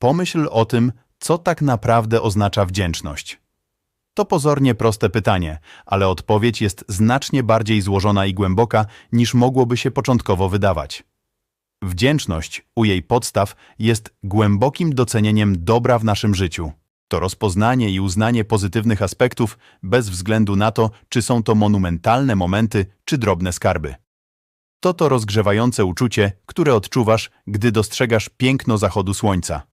Pomyśl o tym, co tak naprawdę oznacza wdzięczność. To pozornie proste pytanie, ale odpowiedź jest znacznie bardziej złożona i głęboka, niż mogłoby się początkowo wydawać. Wdzięczność u jej podstaw jest głębokim docenieniem dobra w naszym życiu. To rozpoznanie i uznanie pozytywnych aspektów bez względu na to, czy są to monumentalne momenty, czy drobne skarby. To to rozgrzewające uczucie, które odczuwasz, gdy dostrzegasz piękno zachodu słońca.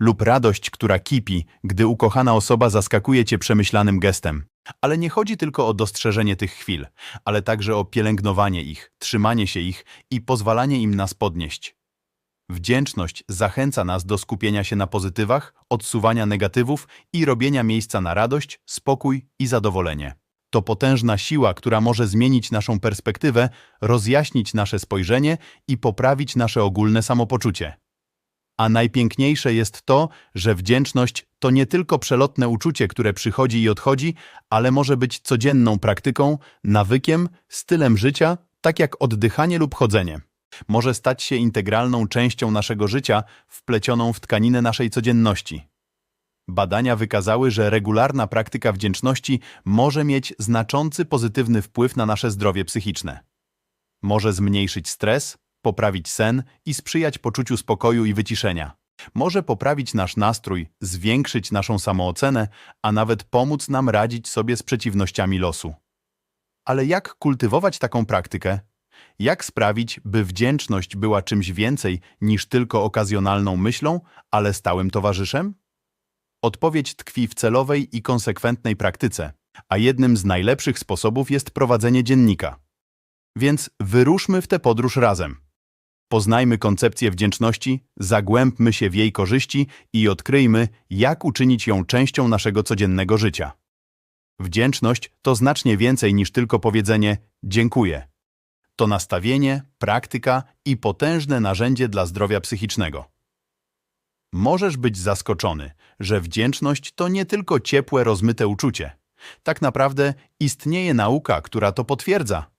Lub radość, która kipi, gdy ukochana osoba zaskakuje cię przemyślanym gestem. Ale nie chodzi tylko o dostrzeżenie tych chwil, ale także o pielęgnowanie ich, trzymanie się ich i pozwalanie im nas podnieść. Wdzięczność zachęca nas do skupienia się na pozytywach, odsuwania negatywów i robienia miejsca na radość, spokój i zadowolenie. To potężna siła, która może zmienić naszą perspektywę, rozjaśnić nasze spojrzenie i poprawić nasze ogólne samopoczucie. A najpiękniejsze jest to, że wdzięczność to nie tylko przelotne uczucie, które przychodzi i odchodzi, ale może być codzienną praktyką, nawykiem, stylem życia, tak jak oddychanie lub chodzenie. Może stać się integralną częścią naszego życia, wplecioną w tkaninę naszej codzienności. Badania wykazały, że regularna praktyka wdzięczności może mieć znaczący pozytywny wpływ na nasze zdrowie psychiczne. Może zmniejszyć stres, poprawić sen i sprzyjać poczuciu spokoju i wyciszenia. Może poprawić nasz nastrój, zwiększyć naszą samoocenę, a nawet pomóc nam radzić sobie z przeciwnościami losu. Ale jak kultywować taką praktykę? Jak sprawić, by wdzięczność była czymś więcej niż tylko okazjonalną myślą, ale stałym towarzyszem? Odpowiedź tkwi w celowej i konsekwentnej praktyce, a jednym z najlepszych sposobów jest prowadzenie dziennika. Więc wyruszmy w tę podróż razem. Poznajmy koncepcję wdzięczności, zagłębmy się w jej korzyści i odkryjmy, jak uczynić ją częścią naszego codziennego życia. Wdzięczność to znacznie więcej niż tylko powiedzenie dziękuję. To nastawienie, praktyka i potężne narzędzie dla zdrowia psychicznego. Możesz być zaskoczony, że wdzięczność to nie tylko ciepłe, rozmyte uczucie. Tak naprawdę istnieje nauka, która to potwierdza.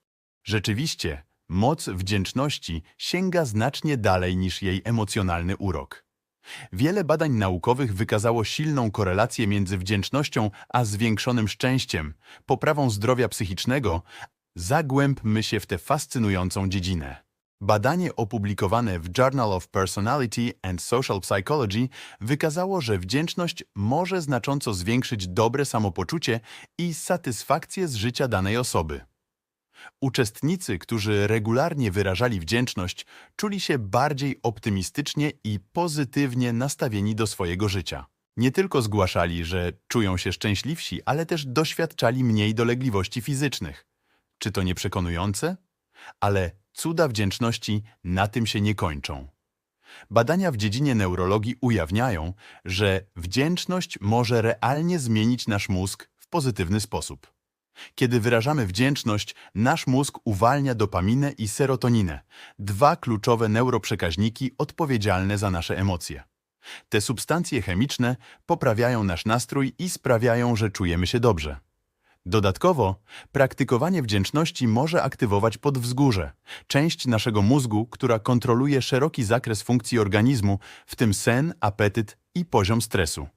Rzeczywiście, moc wdzięczności sięga znacznie dalej niż jej emocjonalny urok. Wiele badań naukowych wykazało silną korelację między wdzięcznością a zwiększonym szczęściem, poprawą zdrowia psychicznego. Zagłębmy się w tę fascynującą dziedzinę. Badanie opublikowane w Journal of Personality and Social Psychology wykazało, że wdzięczność może znacząco zwiększyć dobre samopoczucie i satysfakcję z życia danej osoby. Uczestnicy, którzy regularnie wyrażali wdzięczność, czuli się bardziej optymistycznie i pozytywnie nastawieni do swojego życia. Nie tylko zgłaszali, że czują się szczęśliwsi, ale też doświadczali mniej dolegliwości fizycznych. Czy to nie przekonujące? Ale cuda wdzięczności na tym się nie kończą. Badania w dziedzinie neurologii ujawniają, że wdzięczność może realnie zmienić nasz mózg w pozytywny sposób. Kiedy wyrażamy wdzięczność, nasz mózg uwalnia dopaminę i serotoninę, dwa kluczowe neuroprzekaźniki odpowiedzialne za nasze emocje. Te substancje chemiczne poprawiają nasz nastrój i sprawiają, że czujemy się dobrze. Dodatkowo, praktykowanie wdzięczności może aktywować podwzgórze, część naszego mózgu, która kontroluje szeroki zakres funkcji organizmu, w tym sen, apetyt i poziom stresu.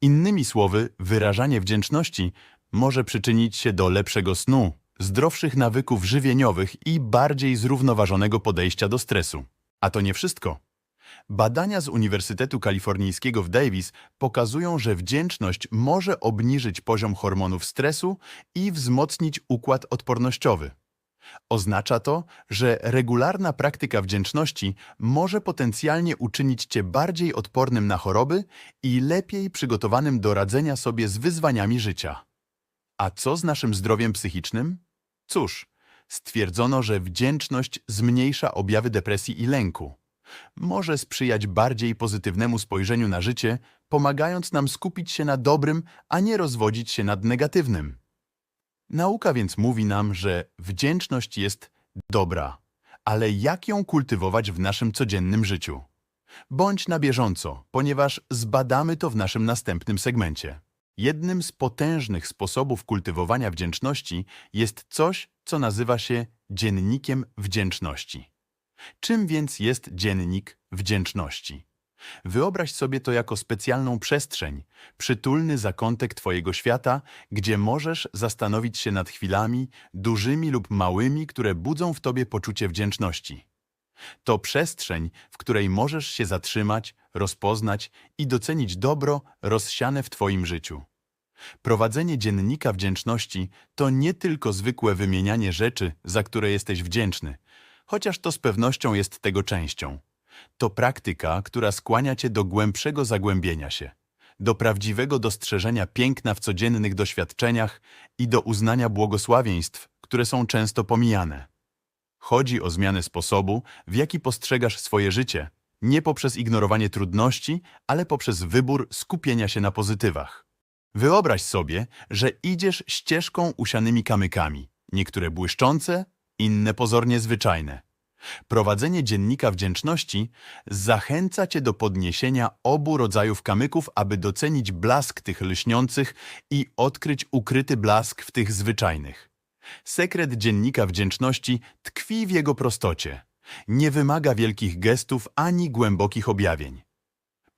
Innymi słowy, wyrażanie wdzięczności może przyczynić się do lepszego snu, zdrowszych nawyków żywieniowych i bardziej zrównoważonego podejścia do stresu. A to nie wszystko. Badania z Uniwersytetu Kalifornijskiego w Davis pokazują, że wdzięczność może obniżyć poziom hormonów stresu i wzmocnić układ odpornościowy. Oznacza to, że regularna praktyka wdzięczności może potencjalnie uczynić Cię bardziej odpornym na choroby i lepiej przygotowanym do radzenia sobie z wyzwaniami życia. A co z naszym zdrowiem psychicznym? Cóż, stwierdzono, że wdzięczność zmniejsza objawy depresji i lęku. Może sprzyjać bardziej pozytywnemu spojrzeniu na życie, pomagając nam skupić się na dobrym, a nie rozwodzić się nad negatywnym. Nauka więc mówi nam, że wdzięczność jest dobra, ale jak ją kultywować w naszym codziennym życiu? Bądź na bieżąco, ponieważ zbadamy to w naszym następnym segmencie. Jednym z potężnych sposobów kultywowania wdzięczności jest coś, co nazywa się dziennikiem wdzięczności. Czym więc jest dziennik wdzięczności? Wyobraź sobie to jako specjalną przestrzeń, przytulny zakątek Twojego świata, gdzie możesz zastanowić się nad chwilami, dużymi lub małymi, które budzą w Tobie poczucie wdzięczności. To przestrzeń, w której możesz się zatrzymać, rozpoznać i docenić dobro rozsiane w Twoim życiu. Prowadzenie dziennika wdzięczności to nie tylko zwykłe wymienianie rzeczy, za które jesteś wdzięczny, chociaż to z pewnością jest tego częścią. To praktyka, która skłania cię do głębszego zagłębienia się, do prawdziwego dostrzeżenia piękna w codziennych doświadczeniach i do uznania błogosławieństw, które są często pomijane. Chodzi o zmianę sposobu, w jaki postrzegasz swoje życie, nie poprzez ignorowanie trudności, ale poprzez wybór skupienia się na pozytywach. Wyobraź sobie, że idziesz ścieżką usianymi kamykami, niektóre błyszczące, inne pozornie zwyczajne. Prowadzenie dziennika wdzięczności zachęca cię do podniesienia obu rodzajów kamyków, aby docenić blask tych lśniących i odkryć ukryty blask w tych zwyczajnych. Sekret dziennika wdzięczności tkwi w jego prostocie. Nie wymaga wielkich gestów ani głębokich objawień.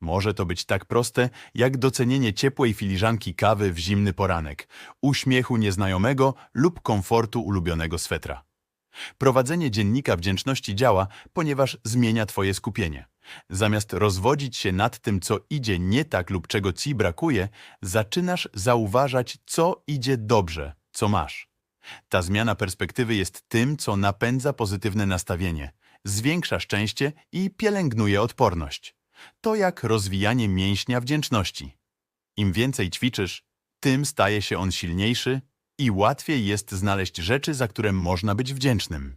Może to być tak proste, jak docenienie ciepłej filiżanki kawy w zimny poranek, uśmiechu nieznajomego lub komfortu ulubionego swetra. Prowadzenie dziennika wdzięczności działa, ponieważ zmienia Twoje skupienie. Zamiast rozwodzić się nad tym, co idzie nie tak lub czego Ci brakuje, zaczynasz zauważać, co idzie dobrze, co masz. Ta zmiana perspektywy jest tym, co napędza pozytywne nastawienie, zwiększa szczęście i pielęgnuje odporność. To jak rozwijanie mięśnia wdzięczności. Im więcej ćwiczysz, tym staje się on silniejszy i łatwiej jest znaleźć rzeczy, za które można być wdzięcznym.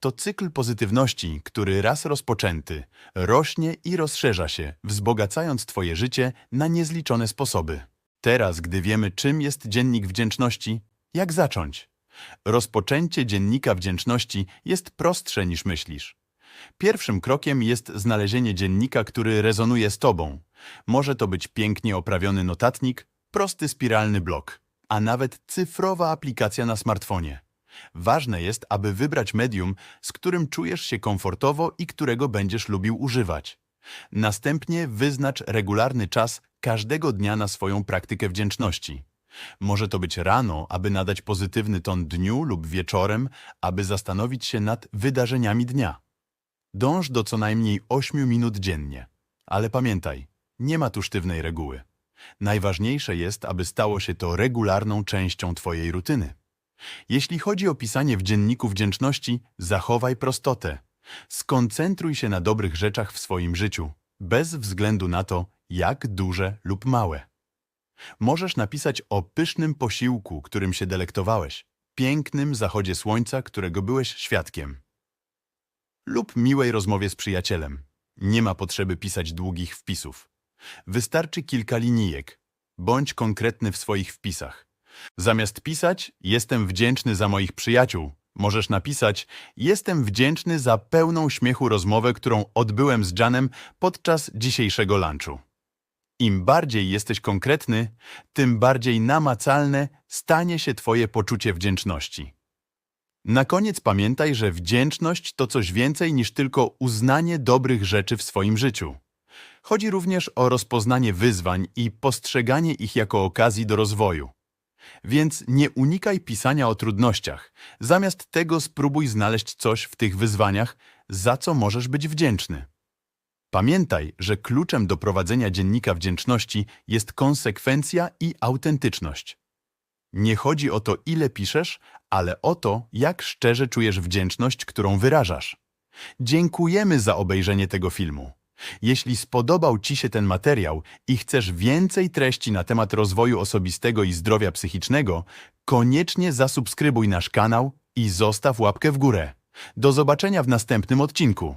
To cykl pozytywności, który raz rozpoczęty, rośnie i rozszerza się, wzbogacając Twoje życie na niezliczone sposoby. Teraz, gdy wiemy, czym jest dziennik wdzięczności, jak zacząć? Rozpoczęcie dziennika wdzięczności jest prostsze niż myślisz. Pierwszym krokiem jest znalezienie dziennika, który rezonuje z Tobą. Może to być pięknie oprawiony notatnik, prosty spiralny blok, a nawet cyfrowa aplikacja na smartfonie. Ważne jest, aby wybrać medium, z którym czujesz się komfortowo i którego będziesz lubił używać. Następnie wyznacz regularny czas każdego dnia na swoją praktykę wdzięczności. Może to być rano, aby nadać pozytywny ton dniu lub wieczorem, aby zastanowić się nad wydarzeniami dnia. Dąż do co najmniej 8 minut dziennie. Ale pamiętaj, nie ma tu sztywnej reguły. Najważniejsze jest, aby stało się to regularną częścią Twojej rutyny. Jeśli chodzi o pisanie w dzienniku wdzięczności, zachowaj prostotę. Skoncentruj się na dobrych rzeczach w swoim życiu, bez względu na to, jak duże lub małe. Możesz napisać o pysznym posiłku, którym się delektowałeś, pięknym zachodzie słońca, którego byłeś świadkiem, lub miłej rozmowie z przyjacielem. Nie ma potrzeby pisać długich wpisów. Wystarczy kilka linijek. Bądź konkretny w swoich wpisach. Zamiast pisać jestem wdzięczny za moich przyjaciół, możesz napisać jestem wdzięczny za pełną śmiechu rozmowę, którą odbyłem z Janem podczas dzisiejszego lunchu. Im bardziej jesteś konkretny, tym bardziej namacalne stanie się Twoje poczucie wdzięczności. Na koniec pamiętaj, że wdzięczność to coś więcej niż tylko uznanie dobrych rzeczy w swoim życiu. Chodzi również o rozpoznanie wyzwań i postrzeganie ich jako okazji do rozwoju. Więc nie unikaj pisania o trudnościach. Zamiast tego spróbuj znaleźć coś w tych wyzwaniach, za co możesz być wdzięczny. Pamiętaj, że kluczem do prowadzenia dziennika wdzięczności jest konsekwencja i autentyczność. Nie chodzi o to, ile piszesz, ale o to, jak szczerze czujesz wdzięczność, którą wyrażasz. Dziękujemy za obejrzenie tego filmu. Jeśli spodobał Ci się ten materiał i chcesz więcej treści na temat rozwoju osobistego i zdrowia psychicznego, koniecznie zasubskrybuj nasz kanał i zostaw łapkę w górę. Do zobaczenia w następnym odcinku.